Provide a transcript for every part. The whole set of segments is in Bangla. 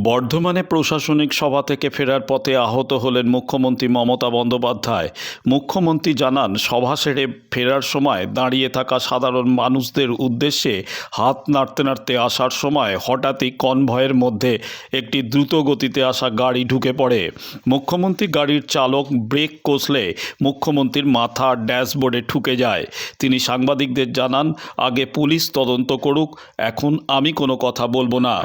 বর্ধমানে প্রশাসনিক সভা থেকে ফেরার পথে আহত হলেন মুখ্যমন্ত্রী মমতা বন্দ্যোপাধ্যায়। মুখ্যমন্ত্রী জানান, সভা সেরে ফেরার সময় দাঁড়িয়ে থাকা সাধারণ মানুষদের উদ্দেশ্যে হাত নাড়তে নাড়তে আসার সময় হঠাৎই কনভয়ের মধ্যে একটি দ্রুত গতিতে আসা গাড়ি ঢুকে পড়ে। মুখ্যমন্ত্রী গাড়ির চালক ব্রেক কষলে মুখ্যমন্ত্রীর মাথা ড্যাশবোর্ডে ঠুকে যায়। তিনি সাংবাদিকদের জানান, আগে পুলিশ তদন্ত করুক, এখন আমি কোনো কথা বলব না।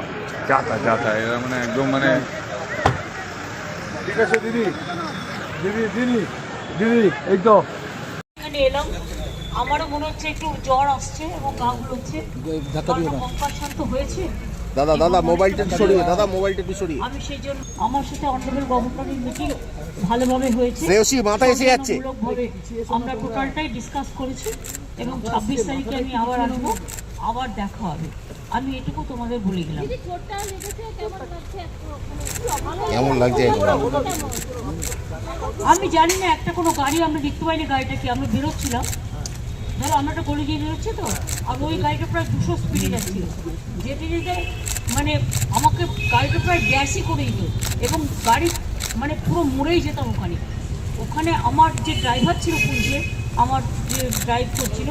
মানে একদম মানে ঠিক আছে দিদি। দিদি দিদি দিদি এই তো। এখানে এলাম। আমারও মনে হচ্ছে একটু জ্বর আসছে এবং গা শান্ত হয়েছে। দাদা দাদা মোবাইলটা সরিয়ে দাদা মোবাইলটা একটু সরিয়ে। আমি সেই জন্য আমার সাথে অন্ডবেল গভর্নমেন্ট মিটিং ভালোভাবে হয়েছে। শ্রেয়সী মাথা এসে যাচ্ছে। আমরা টোটালটাই ডিসকাস করেছি এবং ছাব্বিশ তারিখে আমি আবার আসব। আবার দেখা হবে। আমি এটুকু তোমাদের বলে গেলাম কেমন লাগছে আমি জানি না একটা কোনো গাড়ি আমরা দেখতে পাইনি গাড়িটা কি আমরা বেরোচ্ছিলাম। ধরো আমরা একটা গলি দিয়ে বেরোচ্ছি তো আর ওই গাড়িটা প্রায় দুশো স্পিডে যাচ্ছিল যেতে যেতে মানে আমাকে গাড়িটা প্রায় গ্যাসই করে দিত এবং গাড়ি মানে পুরো মরেই যেতাম ওখানে। ওখানে আমার যে ড্রাইভার ছিল পুলিশের আমার যে ড্রাইভ করছিল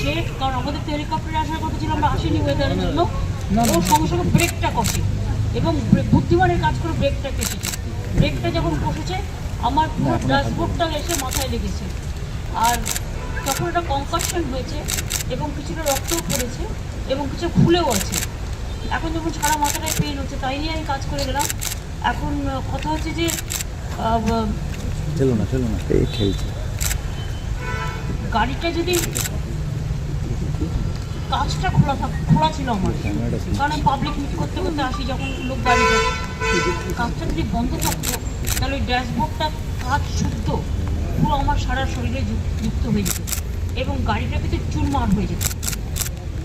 সে কারণ আমাদের তো হেলিকপ্টারে আসার কথা ছিল আমরা আসিনি ওয়েদারের জন্য। ও সঙ্গে সঙ্গে ব্রেকটা কষে। এবং বুদ্ধিমানের কাজ করে ব্রেকটা কেটেছে। ব্রেকটা যখন বসেছে আমার পুরো ড্যাশবোর্ডটা এসে মাথায় লেগেছে। আর তখন একটা কনকাশন হয়েছে এবং কিছুটা রক্তও পড়েছে এবং কিছু ফুলেও আছে। এখন যখন সারা মাথাটায় পেন হচ্ছে তাই নিয়ে আমি কাজ করে গেলাম। এখন কথা হচ্ছে যে আহ, গাড়িটা যদি কাজটা খোলা থাক, খোলা ছিল আমার। কারণ আমি পাবলিক মিট করতে করতে আসি যখন লোক গাড়িতে কাজটা যদি বন্ধ থাকতো, তাহলে ওই ড্যাশবোর্ডটা কাজ শুদ্ধ, পুরো আমার সারা শরীরে যুক্ত হয়ে যেত। এবং গাড়িটা কিন্তু চুরমার হয়ে যেত।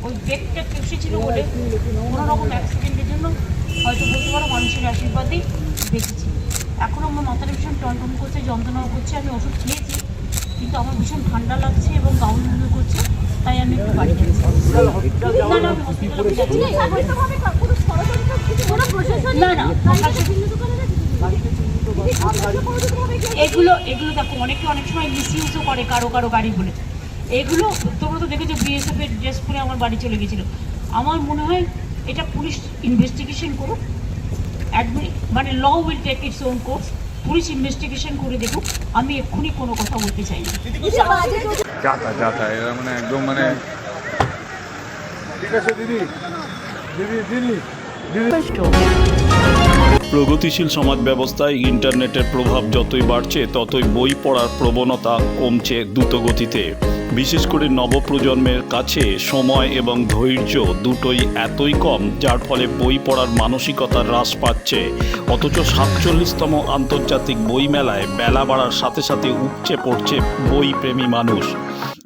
ওই ব্রেকটা ছিল বলে কোনো রকম অ্যাক্সিডেন্টের জন্য হয়তো বলতে পারো মানুষের আশীর্বাদেই বেঁচেছি। এখন আমার মাথাটা ভীষণ টনটন করছে, যন্ত্রণাও করছে, আমি ওষুধ খেয়েছি। কিন্তু আমার ভীষণ ঠান্ডা লাগছে এবং গাউন মনে করছে তাই আমি একটু বাড়ি না না এগুলো এগুলো দেখো অনেকে অনেক সময় মিসইউজও করে কারও কারও গাড়ি বলে। এগুলো তোমরা তো দেখেছ বিএসএফ এর ড্রেস পরে আমার বাড়ি চলে গেছিল। আমার মনে হয় এটা পুলিশ ইনভেস্টিগেশন করুক। অ্যাডমি মানে law will take its own course police investigation করে দেখুক আমি এক্ষুনি কোনো কথা বলতে চাই না। এরা মানে একদম মানে ঠিক আছে দিদি। দিদি. প্রগতিশীল সমাজ ব্যবস্থায় ইন্টারনেটের প্রভাব যতই বাড়ছে, ততই বই পড়ার প্রবণতা কমছে দ্রুতগতিতে। বিশেষ করে নবপ্রজন্মের কাছে সময় এবং ধৈর্য দুটোই এতই কম, যার ফলে বই পড়ার মানসিকতা হ্রাস পাচ্ছে। অথচ সাতচল্লিশতম আন্তর্জাতিক বইমেলায় বেলা বাড়ার সাথে সাথে উপচে পড়ছে বই প্রেমী মানুষ।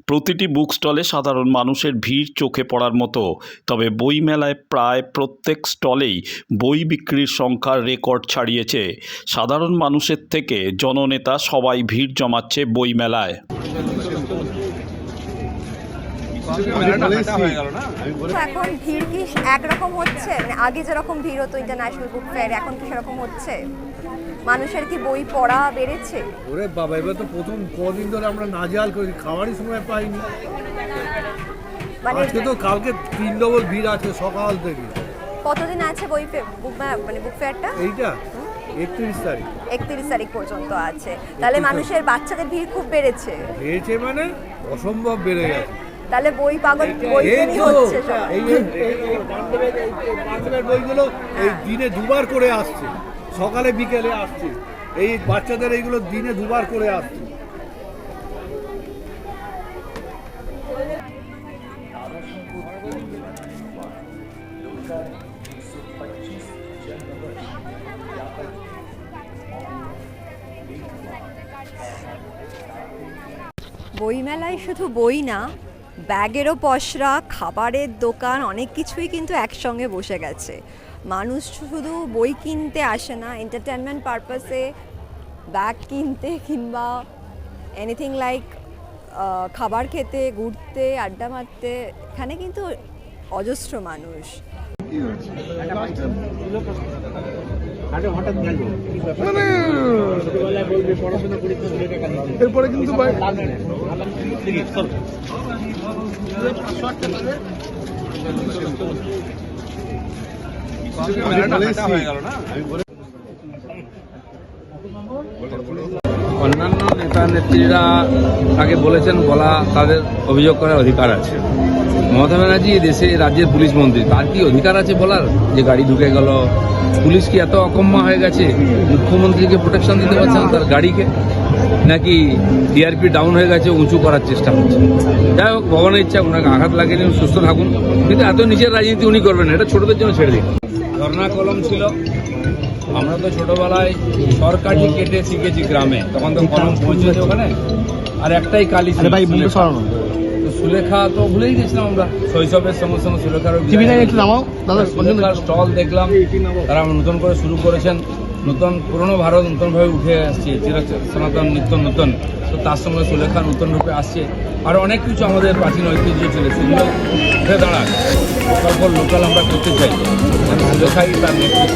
প্রতিটি বুক স্টলে সাধারণ মানুষের ভিড় চোখে পড়ার মতো, তবে বই মেলায় প্রায় প্রত্যেক স্টলেই বই বিক্রির সংখ্যা রেকর্ড ছাড়িয়েছে। সাধারণ মানুষের থেকে জননেতা সবাই ভিড় জমাচ্ছে বই মেলায় এখন ভিড় কি একরকম হচ্ছে? আগে যেরকম ভিড় হতো ইন্টারন্যাশনাল বুক ফেয়ার এখন কি সেরকম হচ্ছে? মানুষের কি বই পড়া বেড়েছে? ওরে বাবা এবার তো প্রথম কদিন ধরে আমরা নাজেহাল করেছি খাওয়ারই সময় পাইনি। মানে আজকে তো কালকে তিন ডবল ভিড় আছে সকাল থেকে। কতদিন আছে বই মানে বুক ফেয়ারটা এইটা? একত্রিশ তারিখ। একত্রিশ তারিখ পর্যন্ত আছে। তাহলে মানুষের বাচ্চাদের ভিড় খুব বেড়েছে। বেড়েছে মানে অসম্ভব বেড়ে গেছে। তাহলে বই পাগল বই হচ্ছে এই বইগুলো এই দিনে দুবার করে আসছে। সকালে, বিকেলে আসছে। এই বাচ্চাদের এইগুলো দিনে দুবার করে আসছে। বইমেলায় শুধু বই না, ব্যাগেরও পসরা, খাবারের দোকান, অনেক কিছুই কিন্তু একসঙ্গে বসে গেছে। মানুষ শুধু বই কিনতে আসে না এন্টারটেনমেন্ট পারপাসে ব্যাগ কিনতে কিংবা এনিথিং লাইক খাবার খেতে, ঘুরতে, আড্ডা মারতে, এখানে কিন্তু অজস্র মানুষ। অন্যান্য নেতা নেত্রীরা তাকে বলেছেন বলা তাদের অভিযোগ করার অধিকার আছে। মমতা ব্যানার্জি দেশে রাজ্যের পুলিশ মন্ত্রী। তার কি অধিকার আছে বলার? যে গাড়ি ঢুকে গেল পুলিশ কি এত অকম্য হয়ে গেছে? মুখ্যমন্ত্রীকে প্রোটেকশন দিতে পারছে না তার গাড়িকে? নাকি টিআরপি ডাউন হয়ে গেছে উঁচু করার চেষ্টা করছে? যাই হোক ভগবানের ইচ্ছা ওনাকে আঘাত লাগেনি সুস্থ থাকুন। কিন্তু এত নিজের রাজনীতি উনি করবেন এটা ছোটদের জন্য ছেড়ে দিন। ধর্না কলম ছিল। আমরা তো ছোটবেলায় সরকারি কেটে শিখেছি গ্রামে। তখন তো কলম পৌঁছেছে ওখানে। আর একটাই কালি ছিল, সুলেখা। তো ভুলেই গেছিলাম আমরা। শৈশবের সঙ্গে সঙ্গে সুলেখার সুলেখার স্টল দেখলাম। তারা নতুন করে শুরু করেছেন। নতুন পুরনো ভারত নতুনভাবে উঠে আসছে। চির সনাতন নিত্য নতুন। তো তার সঙ্গে সুলেখা নতুন রূপে আসছে। আর অনেক কিছু আমাদের প্রাচীন ঐতিহ্য ছিল। সেগুলো উঠে দাঁড়াক। তারপর লোকাল আমরা করতে চাই। সুলেখাই তার নেতৃত্ব।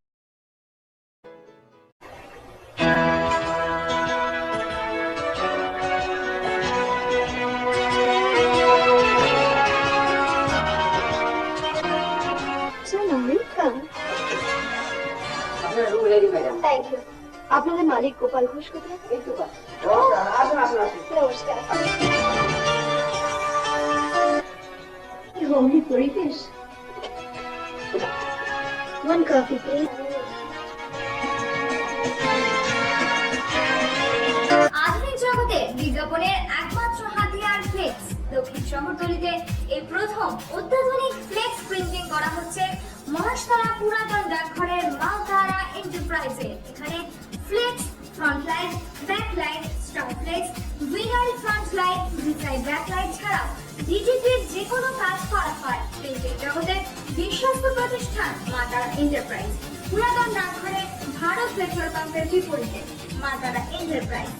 মালিক গোপাল ঘোষ কোথায় নমস্কার। কি হোমলি পরিবেশ। One coffee, please. আধুনিক জগতে বিজ্ঞাপনের একমাত্র হাতিয়ার ফ্লেক্স দক্ষিণ শহরতলিতে এই প্রথম অত্যাধুনিক ফ্লেক্স প্রিন্টিং করা হচ্ছে মহাশতলা পুরাতন ডাকঘরের মালতারা এন্টারপ্রাইজে এখানে flex front light back light star flex winner front light reside back light ছাড়াও ডিজিটির যে কোনো কাজ করা হয় প্রিন্টিং জগতে বিশ্বস্ত প্রতিষ্ঠান মাতারা এন্টারপ্রাইজ। পুরাতন ডাকঘরে ভারত পেট্রোল পাম্পের বিপরীতে মাতারা এন্টারপ্রাইজ।